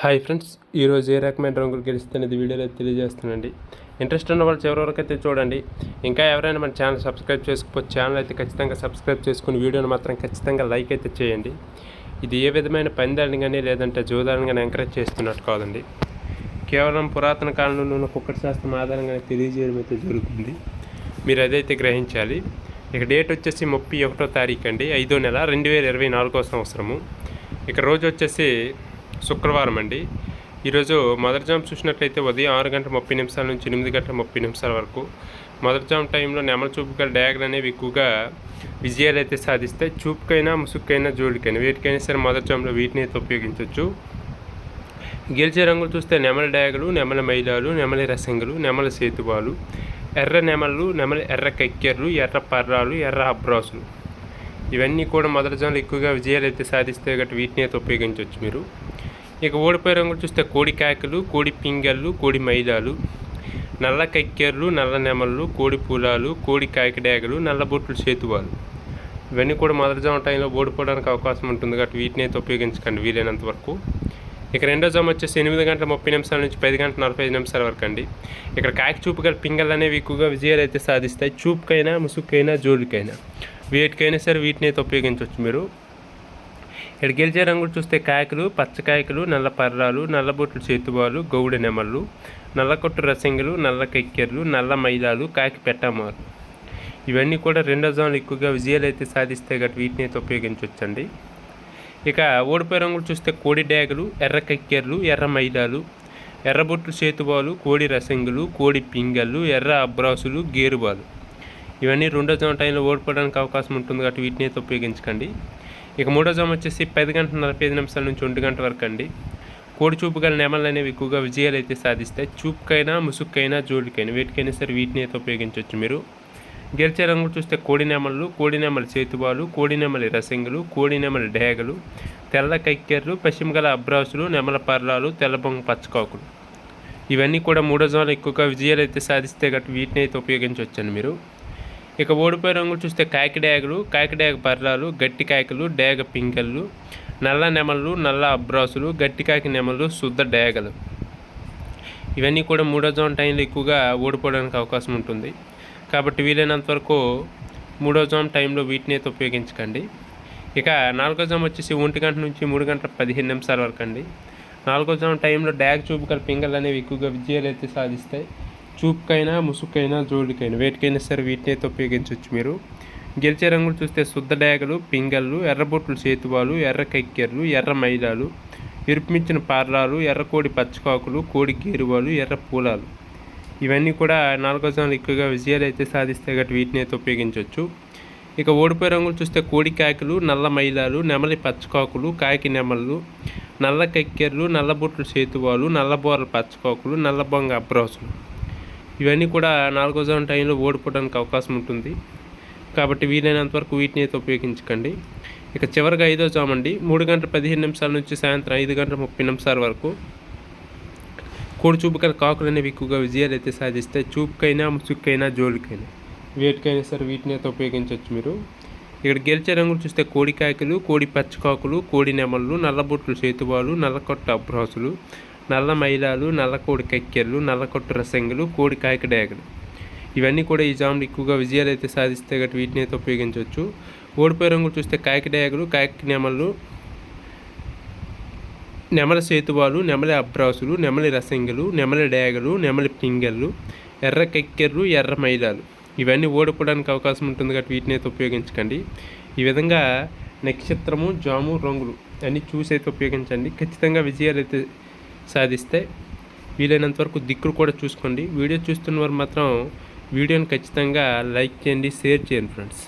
Hi friends ఈరోజు ఏ రకమైన రంగులు గెలుస్తున్నది వీడియోలో తెలియజేస్తానండి. ఇంట్రెస్ట్ ఉన్న వాళ్ళు చివరి వరకు అయితే చూడండి. ఇంకా ఎవరైనా మన ఛానల్ సబ్స్క్రైబ్ చేసుకోవచ్చు ఛానల్ అయితే ఖచ్చితంగా సబ్స్క్రైబ్ చేసుకుని వీడియోని మాత్రం ఖచ్చితంగా లైక్ అయితే చేయండి. ఇది ఏ విధమైన పందాలను కానీ లేదంటే జోదాలను కానీ ఎంకరేజ్ చేస్తున్నట్టు కాదండి. కేవలం పురాతన కాలంలో ఉన్న కుక్కటి శాస్త్రం ఆధారంగానే తెలియజేయడం అయితే జరుగుతుంది. మీరు అదైతే గ్రహించాలి. ఇక డేట్ వచ్చేసి ముప్పై ఒకటో తారీఖు అండి. ఐదో నెల రెండు వేల ఇరవై నాలుగో సంవత్సరము. ఇక రోజు వచ్చేసి శుక్రవారం అండి. ఈరోజు మొదటి జామ్ చూసినట్లయితే ఉదయం ఆరు గంటల ముప్పై నిమిషాల నుంచి ఎనిమిది గంటల ముప్పై నిమిషాల వరకు మొదటి జామ్ టైంలో నెమల చూపుగా డయాగ్రన్ అనేవి ఎక్కువగా విజయాలు అయితే సాధిస్తాయి చూపుకైనా ముసుక్కైనా జోడికైనా వీటికైనా సరే మొదటి జామ్లో వీటిని అయితే ఉపయోగించవచ్చు. గెలిచే రంగులు చూస్తే నెమల డ్యాగలు నెమల మైలాలు నెమలి రసంగులు నెమల సేతువాలు ఎర్ర నెమలు నెమలి ఎర్ర కక్కెర్లు ఎర్ర పర్రాలు ఎర్ర అబ్రాసులు. ఇవన్నీ కూడా మొదటి జనాలు ఎక్కువగా విజయాలు అయితే సాధిస్తే గట్టి వీటిని అయితే ఉపయోగించవచ్చు మీరు. ఇక ఓడిపోయే రంగులు చూస్తే కోడి కాకలు కోడి పింగళ్ళు కోడి మైదాలు నల్ల కక్కెర్లు నల్ల నెమళ్ళు కోడి పూలాలు కోడి కాకిడాగలు నల్ల బొట్లు చేతువాలు. ఇవన్నీ కూడా మొదటిజామ టైంలో ఓడిపోవడానికి అవకాశం ఉంటుంది కాబట్టి వీటిని అయితే ఉపయోగించకండి వీలైనంత వరకు. ఇక రెండో జామ వచ్చేసి ఎనిమిది గంటల ముప్పై నిమిషాల నుంచి పది గంటల నలభై ఐదు నిమిషాల వరకు అండి. ఇక్కడ కాకి చూపు గల పింగళ్ళు అనేవి ఎక్కువగా విజయాలు అయితే సాధిస్తాయి. చూపుకైనా ముసుగుకైనా జోలికైనా. వీటికైనా సరే వీటిని అయితే ఉపయోగించవచ్చు మీరు. ఇక్కడ గెలిచే రంగులు చూస్తే కాయకులు పచ్చకాయకులు నల్ల పర్రాలు నల్లబొట్లు చేతువాలు గౌడ నెమళ్ళు నల్లకొట్టు రసింగులు నల్ల కెక్కెర్లు నల్ల మైదాలు కాకి పెట్టమారు ఇవన్నీ కూడా రెండో జోన్లు ఎక్కువగా విజయాలు అయితే సాధిస్తే గట్ వీటిని అయితే ఉపయోగించవచ్చండి ఇక ఓడిపోయే రంగులు చూస్తే కోడి డ్యాగులు ఎర్ర కక్కెర్లు ఎర్ర మైదాలు ఎర్రబొట్లు చేతువాలు కోడి రసింగులు కోడి పింగళ్ళు ఎర్ర అబ్రాసులు గేరుబాలు. ఇవన్నీ రెండో జోన్ టైంలో ఓడిపోవడానికి అవకాశం ఉంటుంది కాబట్టి వీటిని అయితే ఉపయోగించకండి. ఇక మూడో జామ్ వచ్చేసి పది గంటల నలభై ఐదు నిమిషాల నుంచి ఒంటి గంట వరకు అండి. కోడి చూపు గల నెమలు అనేవి ఎక్కువగా విజయాలు అయితే సాధిస్తాయి. చూపుకైనా ముసుక్కైనా జోలికైనా వీటికైనా సరే వీటిని అయితే ఉపయోగించవచ్చు మీరు. గెలిచే రంగులు చూస్తే కోడి నెమళ్ళు కోడి నెమలి చేతువాలు కోడి నెమలి రసంగులు కోడి నెమలి డేగలు తెల్ల కక్కెర్లు పశ్చిమ గల అబ్రాసులు నెమల పర్లాలు తెల్లబొంగ పచ్చకాకులు. ఇవన్నీ కూడా మూడో జోన్లు ఎక్కువగా విజయాలు అయితే సాధిస్తే గట్టి వీటిని అయితే ఉపయోగించవచ్చండి మీరు. ఇక ఓడిపోయే రంగులు చూస్తే కాకి డ్యాగులు కాకి డ్యాగ బర్రాలు గట్టి కాయకులు డ్యాగ పింకళ్ళు నల్ల నెమళ్ళు నల్ల అబ్రాసులు గట్టి కాకి నెమలు శుద్ధ డ్యాగలు. ఇవన్నీ కూడా మూడో జోన్ టైంలో ఎక్కువగా ఓడిపోవడానికి అవకాశం ఉంటుంది. కాబట్టి వీలైనంత వరకు మూడో జోన్ టైంలో వీటిని అయితే ఉపయోగించకండి. ఇక నాలుగో జోన్ వచ్చేసి ఒంటి గంట నుంచి మూడు గంటల పదిహేను నిమిషాల వరకు అండి. నాలుగో జోన్ టైంలో డ్యాగ్ చూపు గల పింగళ్ళు అనేవి ఎక్కువగా విజయాలు అయితే సాధిస్తాయి. చూపుకైనా ముసుకైనా జోడికైనా వేటికైనా సరే వీటిని అయితే ఉపయోగించవచ్చు మీరు. గెలిచే రంగులు చూస్తే శుద్ధ డ్యాగలు పింగళ్ళు ఎర్రబొట్లు చేతువాలు ఎర్ర కక్కెర్లు ఎర్ర మైలాలు ఇరుపుమించిన పార్లాలు ఎర్రకోడి పచ్చకాకులు కోడి గేరువాలు ఎర్ర పూలాలు. ఇవన్నీ కూడా నాలుగో జనాలు ఎక్కువగా విజయాలు అయితే సాధిస్తే గట్టి వీటిని అయితే ఉపయోగించవచ్చు. ఇక ఓడిపోయే రంగులు చూస్తే కోడి కాకులు నల్ల మైలాలు నెమలి పచ్చకాకులు కాకి నెమళ్ళు నల్ల కక్కెర్లు నల్లబొట్లు చేతువాలు నల్లబోరల పచ్చకాకులు నల్ల బొంగ అబ్రాసులు. ఇవన్నీ కూడా నాలుగో జోన్ టైంలో ఓడిపోవడానికి అవకాశం ఉంటుంది. కాబట్టి వీలైనంత వరకు వీటిని అయితే ఉపయోగించకండి. ఇక చివరిగా ఐదో జామ్ అండి. మూడు గంటల పదిహేను నిమిషాల నుంచి సాయంత్రం ఐదు గంటల ముప్పై నిమిషాల వరకు కోడి చూపుకల కాకులు అనేవి ఎక్కువగా విజయాలు అయితే సాధిస్తాయి చూపుకైనా ముసుక్కైనా జోలికైనా వేటికైనా సరే వీటిని అయితే ఉపయోగించవచ్చు మీరు. ఇక్కడ గెలిచే రంగులు చూస్తే కోడి కాయకులు కోడి పచ్చకాకులు కోడి నెమళ్ళు నల్లబొట్లు చేతువాలు నల్లకొట్ట అబ్రాసులు నల్ల మైలాలు నల్ల కోడి కక్కెర్లు నల్ల కొట్టు రసంగులు కోడి కాయక డేగలు. ఇవన్నీ కూడా ఈ జామ్లు ఎక్కువగా విజయాలు అయితే సాధిస్తే గట్టి వీటిని అయితే ఉపయోగించవచ్చు. ఓడిపోయే రంగులు చూస్తే కాయక డేగలు కాయక నెమళ్ళు నెమల సేతువాలు నెమలి అబ్రాసులు నెమలి రసంగులు నెమలి డేగలు నెమలి పింగళ్ళు ఎర్ర కెక్కెర్లు ఎర్ర మైలాలు. ఇవన్నీ ఓడిపోవడానికి అవకాశం ఉంటుంది కాబట్టి వీటిని అయితే ఉపయోగించకండి. ఈ విధంగా నక్షత్రము జాము రంగులు అన్నీ చూసి అయితే ఉపయోగించండి. ఖచ్చితంగా విజయాలు అయితే సాధిస్తే వీలైనంత వరకు దిక్కులు కూడా చూసుకోండి. వీడియో చూస్తున్న వారు మాత్రం వీడియోని ఖచ్చితంగా లైక్ చేయండి షేర్ చేయండి ఫ్రెండ్స్.